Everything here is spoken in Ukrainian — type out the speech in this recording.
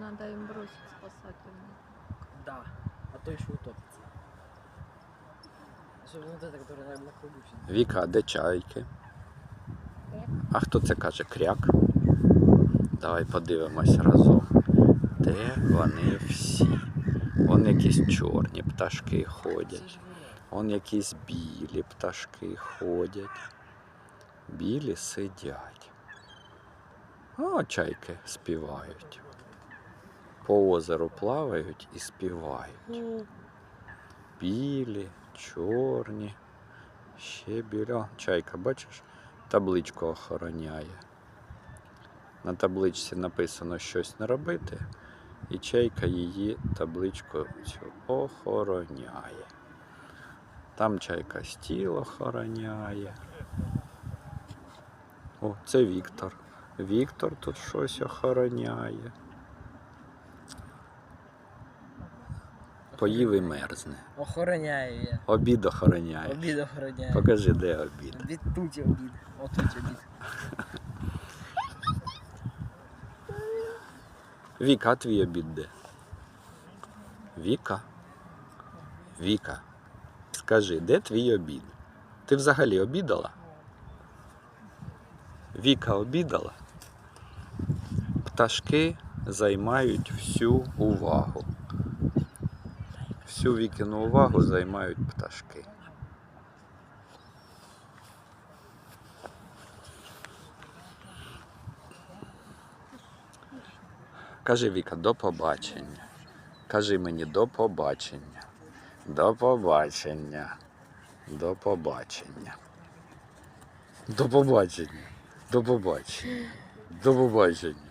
надо им бросить спасательный. Да. А то еще утопится. Особенно вот это, которое на, на кругу сидит. Віка, а де чайки? А хто це каже? Кряк? Давай подивимось разом. Де вони всі? Вон якісь чорні пташки ходять. Вон якісь білі пташки ходять. Білі сидять. О, чайки співають. По озеру плавають і співають. Білі, чорні, ще білі. О, чайка, бачиш, табличку охороняє. На табличці написано щось не робити, і чайка її табличку цю охороняє. Там чайка стіл охороняє. О, це Віктор. Віктор тут щось охороняє. Поїв і мерзне. Охороняю я. Обід охороняє. Обід охороняю. Покажи, де обід. Обід тут обід. Отут обід. Віка, а твій обід де? Віка? Віка. Скажи, де твій обід? Ти взагалі обідала? Віка обідала? Пташки займають всю увагу. Всю вікіну увагу займають пташки. Кажи, Віка, до побачення. Кажи мені до побачення. До побачення. До побачення. До побачення. До побачення. До побачення.